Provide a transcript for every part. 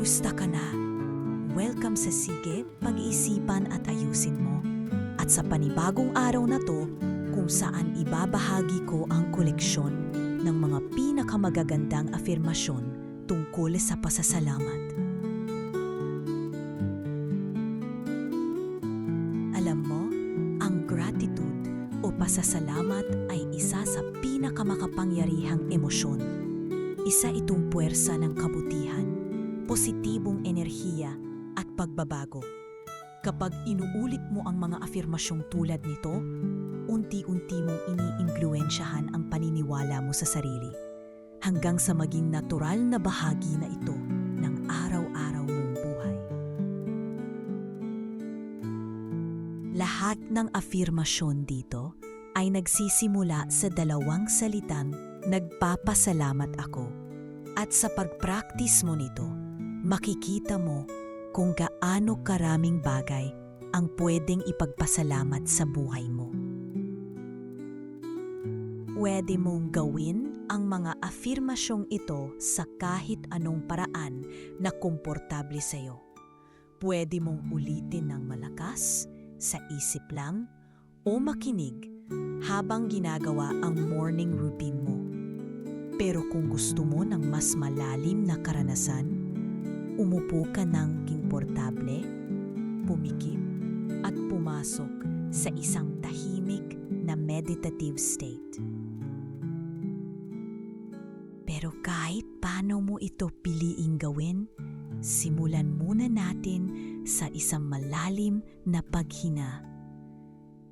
Kamusta ka na? Welcome sa Sige, pag-iisipan at ayusin mo. At sa panibagong araw na to, kung saan ibabahagi ko ang koleksyon ng mga pinakamagagandang afirmasyon tungkol sa pasasalamat. Alam mo, ang gratitude o pasasalamat ay isa sa pinakamakapangyarihang emosyon. Isa itong puwersa ng kabutihan, positibong enerhiya at pagbabago. Kapag inuulit mo ang mga afirmasyong tulad nito, unti-unti mong iniimpluensyahan ang paniniwala mo sa sarili hanggang sa maging natural na bahagi na ito ng araw-araw mong buhay. Lahat ng afirmasyon dito ay nagsisimula sa dalawang salitang nagpapasalamat ako. At sa pagpraktis mo nito, makikita mo kung gaano karaming bagay ang pwedeng ipagpasalamat sa buhay mo. Pwede mong gawin ang mga afirmasyong ito sa kahit anong paraan na komportable sa iyo. Pwede mong ulitin ng malakas, sa isip lang, o makinig habang ginagawa ang morning routine mo. Pero kung gusto mo ng mas malalim na karanasan, umupo ka ng komportable, pumikit, at pumasok sa isang tahimik na meditative state. Pero kahit paano mo ito piliing gawin, simulan muna natin sa isang malalim na paghina.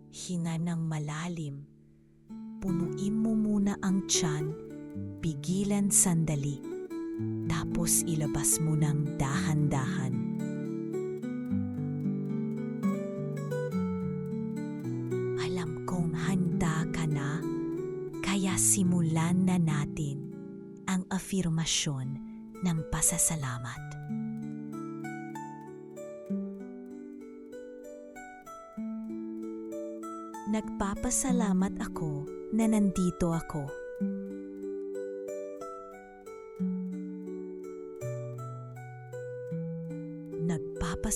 Hina ng malalim. Punuin mo muna ang tiyan, pigilan sandali, tapos ilabas mo ng dahan-dahan. Alam kong handa ka na, kaya simulan na natin ang afirmasyon ng pasasalamat. Nagpapasalamat ako na nandito ako.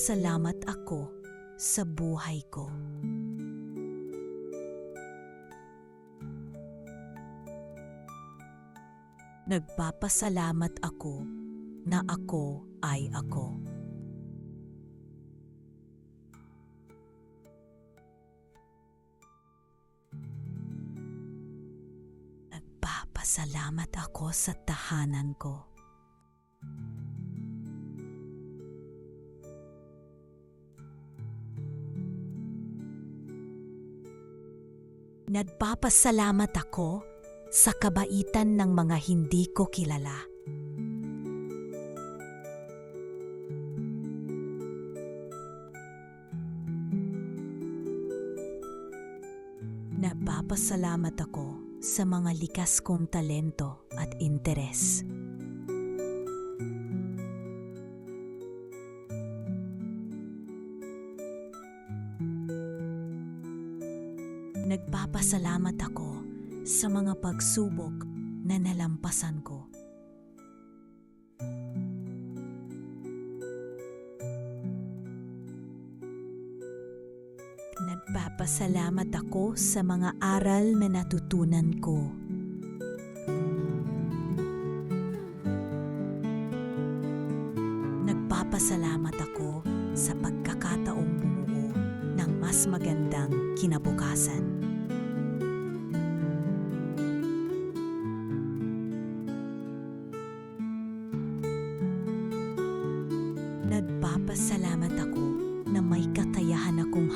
Nagpapasalamat ako sa buhay ko. Nagpapasalamat ako na ako ay ako. Nagpapasalamat ako sa tahanan ko. Nagpapasalamat ako sa kabaitan ng mga hindi ko kilala. Nagpapasalamat ako sa mga likas kong talento at interes. Nagpapasalamat ako sa mga pagsubok na nalampasan ko. Nagpapasalamat ako sa mga aral na natutunan ko. Nagpapasalamat ako sa pagkakataong bumuo ng mas magandang kinabukasan.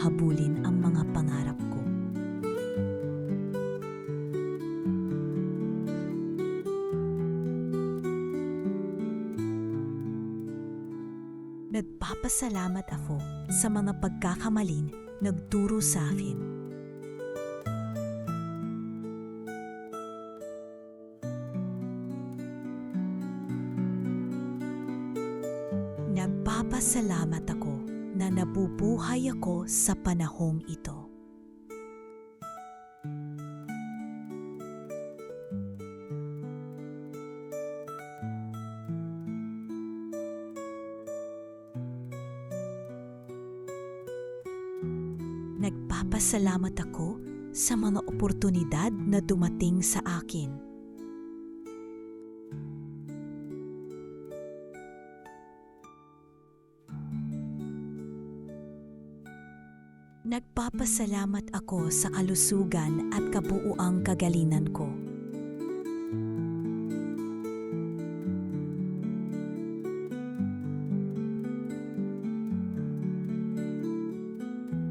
Habulin ang mga pangarap ko. Nagpapasalamat ako sa mga pagkakamalin nagturo sa akin. Nagpapasalamat ako na nabubuhay ako sa panahong ito. Nagpapasalamat ako sa mga oportunidad na dumating sa akin Nagpapasalamat ako sa kalusugan at kabuuang kagalingan ko.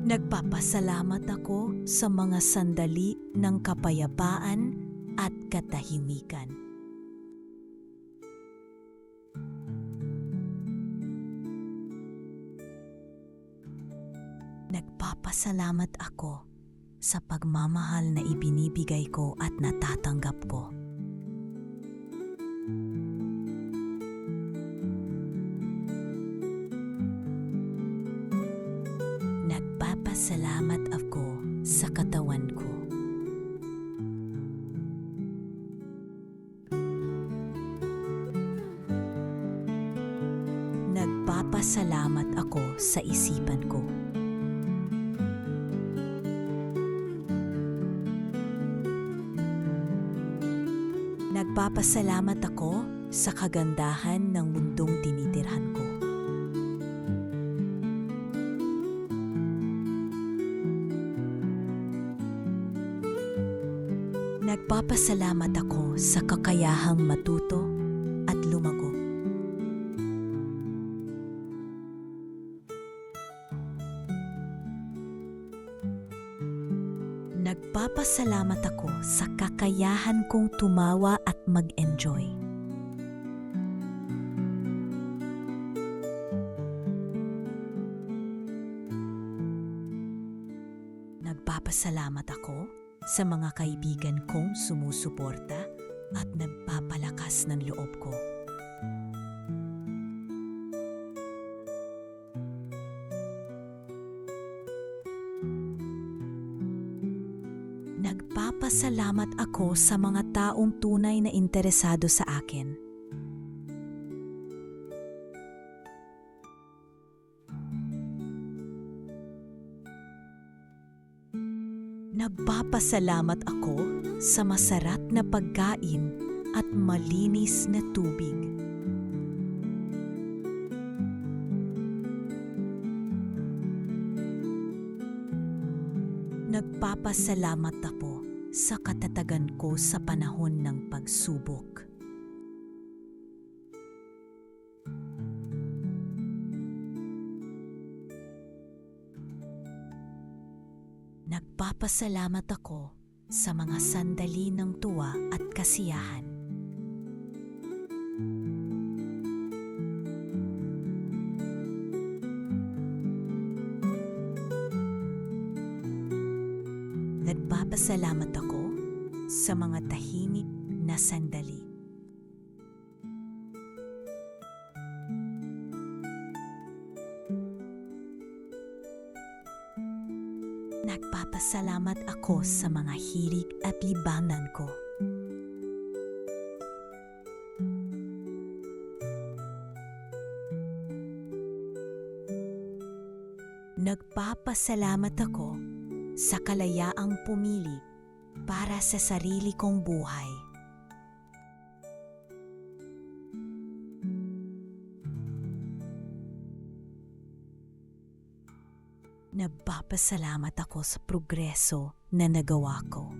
Nagpapasalamat ako sa mga sandali ng kapayapaan at katahimikan. Nagpapasalamat ako sa pagmamahal na ibinibigay ko at natatanggap ko. Nagpapasalamat ako sa katawan ko. Nagpapasalamat ako sa isipan ko. Nagpapasalamat ako sa kagandahan ng mundong tinitirhan ko. Nagpapasalamat ako sa kakayahang matuto Nagpapasalamat ako sa kakayahan kong tumawa at mag-enjoy. Nagpapasalamat ako sa mga kaibigan kong sumusuporta at nagpapalakas ng loob ko. Nagpapasalamat ako sa mga taong tunay na interesado sa akin. Nagpapasalamat ako sa masarap na pagkain at malinis na tubig. Nagpapasalamat ako sa katatagan ko sa panahon ng pagsubok. Nagpapasalamat ako sa mga sandali ng tuwa at kasiyahan. Nagpapasalamat ako sa mga tahimik na sandali. Nagpapasalamat ako sa mga hilig at libangan ko. Nagpapasalamat ako sa kalayaang pumili para sa sarili kong buhay. Nagpapasalamat ako sa progreso na nagawa ko.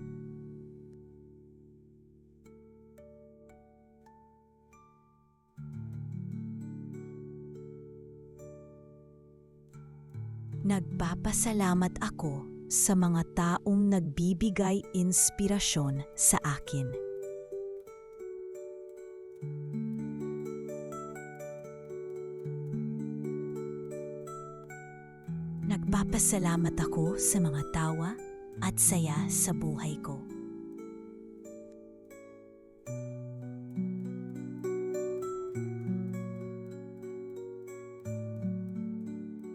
Nagpapasalamat ako sa mga taong nagbibigay inspirasyon sa akin. Nagpapasalamat ako sa mga tawa at saya sa buhay ko.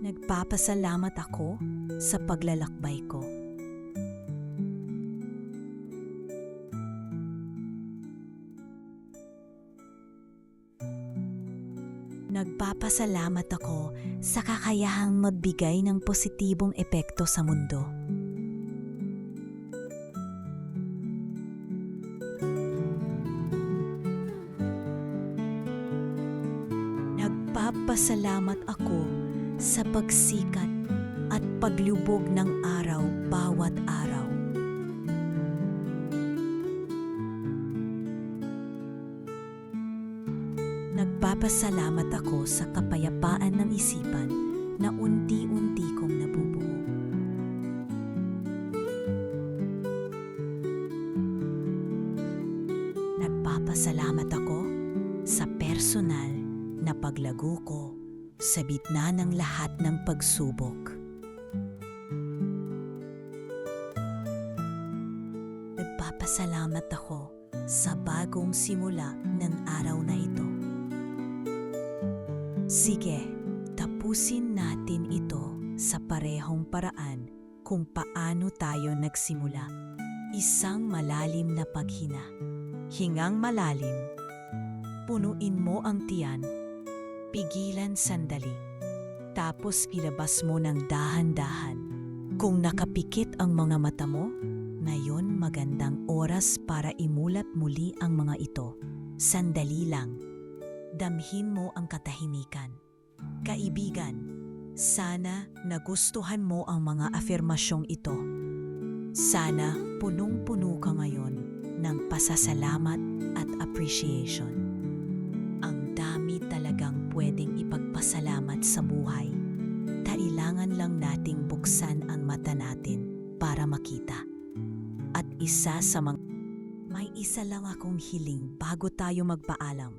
Nagpapasalamat ako sa paglalakbay ko. Nagpapasalamat ako sa kakayahang magbigay ng positibong epekto sa mundo. Nagpapasalamat ako sa pagsikat at paglubog ng araw bawat araw. Nagpapasalamat ako sa kapayapaan ng isipan na unti-unti kong nabubuo. Nagpapasalamat ako sa personal na paglago ko sa bitna ng lahat ng pagsubok. Nagpapasalamat ako sa bagong simula ng araw na ito. Sige, tapusin natin ito sa parehong paraan kung paano tayo nagsimula. Isang malalim na paghina. Hingang malalim. Punuin mo ang tiyan. Pigilan sandali. Tapos ilabas mo ng dahan-dahan. Kung nakapikit ang mga mata mo, ngayon magandang oras para imulat muli ang mga ito. Sandali lang damhin mo ang katahimikan. Kaibigan, sana nagustuhan mo ang mga afirmasyong ito. Sana punong-puno ka ngayon ng pasasalamat at appreciation. Ang dami talagang pwedeng ipagpasalamat sa buhay. Kailangan lang nating buksan ang mata natin para makita. Isa sa mga... May isa lang akong hiling bago tayo magpaalam.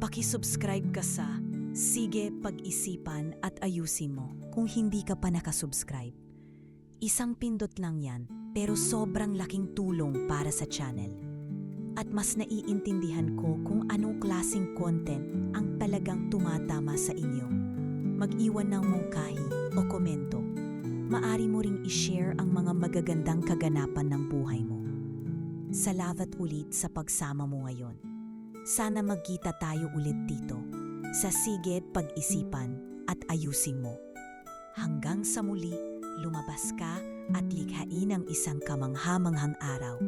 Pakisubscribe ka sa Sige Pag-isipan at ayusin mo kung hindi ka pa nakasubscribe. Isang pindot lang yan pero sobrang laking tulong para sa channel. At mas naiintindihan ko kung anong klasing content ang talagang tumatama sa inyo. Mag-iwan ng mungkahi o komento. Maari mo ring i-share ang mga magagandang kaganapan ng buhay mo. Salamat ulit sa pagsama mo ngayon. Sana magkita tayo ulit dito sa Sige Pag-isipan at Ayusin Mo. Hanggang sa muli, lumabas ka at likhain ang isang kamanghamanghang araw.